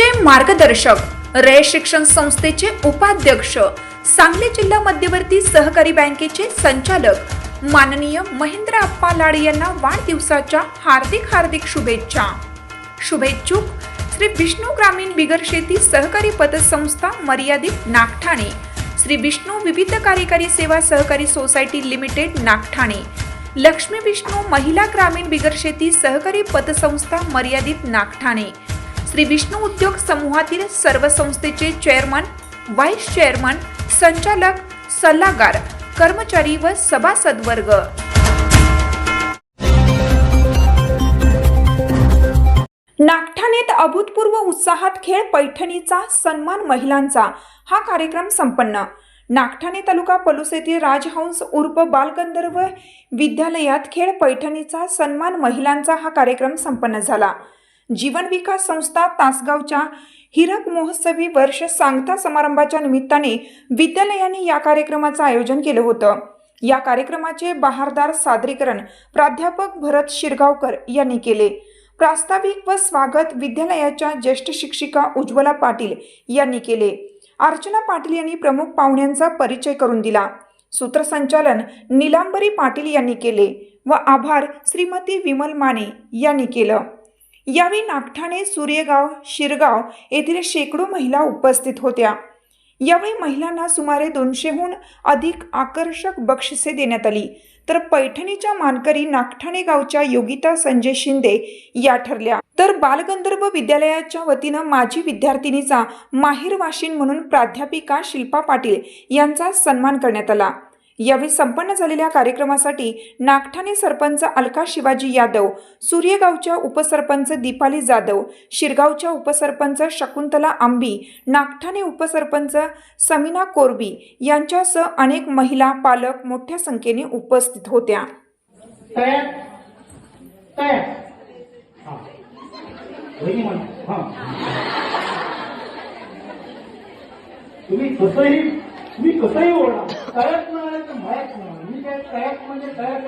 आमचे मार्गदर्शक. रे शिक्षण संस्थेचे उपाध्यक्ष सांगली जिल्हा मध्यवर्ती सहकारी बँकेचे संचालक माननीय महेंद्र अप्पा लाड यांना वाढदिवसाच्या हार्दिक हार्दिक शुभेच्छा. शुभेच्छुक श्री विष्णू ग्रामीण बिगर शेती सहकारी पतसंस्था मर्यादित नागठाणे श्री विष्णू विविध कार्यकारी सेवा सहकारी सोसायटी लिमिटेड नागठाणे लक्ष्मी विष्णू महिला ग्रामीण बिगर शेती सहकारी पतसंस्था मर्यादित नागठाणे श्री विष्णू उद्योग समूहातील सर्व संस्थेचे चेअरमन व्हाईस चेअरमन संचालक सल्लागार कर्मचारी व सभासद वर्ग नागठाण्यात अभूतपूर्व उत्साहात खेळ पैठणीचा सन्मान महिलांचा. हा कार्यक्रम संपन्न. नागठाणे तालुका पलूस येथील राजहंस उर्फ बालगंधर्व विद्यालयात खेळ पैठणीचा सन्मान महिलांचा हा कार्यक्रम संपन्न झाला. जीवन विकास संस्था तासगावच्या हिरक महोत्सवी वर्ष सांगता समारंभाच्या निमित्ताने विद्यालयाने या कार्यक्रमाचं आयोजन केलं होतं. या कार्यक्रमाचे बहारदार सादरीकरण प्राध्यापक भरत शिरगावकर यांनी केले. प्रास्ताविक व स्वागत विद्यालयाच्या ज्येष्ठ शिक्षिका उज्ज्वला पाटील यांनी केले. अर्चना पाटील यांनी प्रमुख पाहुण्यांचा परिचय करून दिला. सूत्रसंचालन निलांबरी पाटील यांनी केले व आभार श्रीमती विमल माने यांनी केलं. यावेळी नागठाणे सूर्यगाव शिरगाव येथील शेकडो महिला उपस्थित होत्या. यावेळी महिलांना सुमारे दोनशेहून अधिक आकर्षक बक्षिसे देण्यात आली. तर पैठणीच्या मानकरी नागठाणे गावच्या योगिता संजय शिंदे या ठरल्या. तर बालगंधर्व विद्यालयाच्या वतीनं माजी विद्यार्थिनीचा माहीर वाशिन म्हणून प्राध्यापिका शिल्पा पाटील यांचा सन्मान करण्यात आला. यावेळी संपन्न झालेल्या कार्यक्रमासाठी नागठाणे सरपंच अलका शिवाजी यादव सूर्यगावच्या उपसरपंच दीपाली जाधव शिरगावच्या उपसरपंच शकुंतला आंबी नागठाणे उपसरपंच समीना कोरबी यांच्यासह अनेक महिला पालक मोठ्या संख्येने उपस्थित होत्या. तुम्ही कसंही तुम्ही कसंही ओढा. तयात म्हणाले तर मयात म्हणा मी काय तयात म्हणजे तयात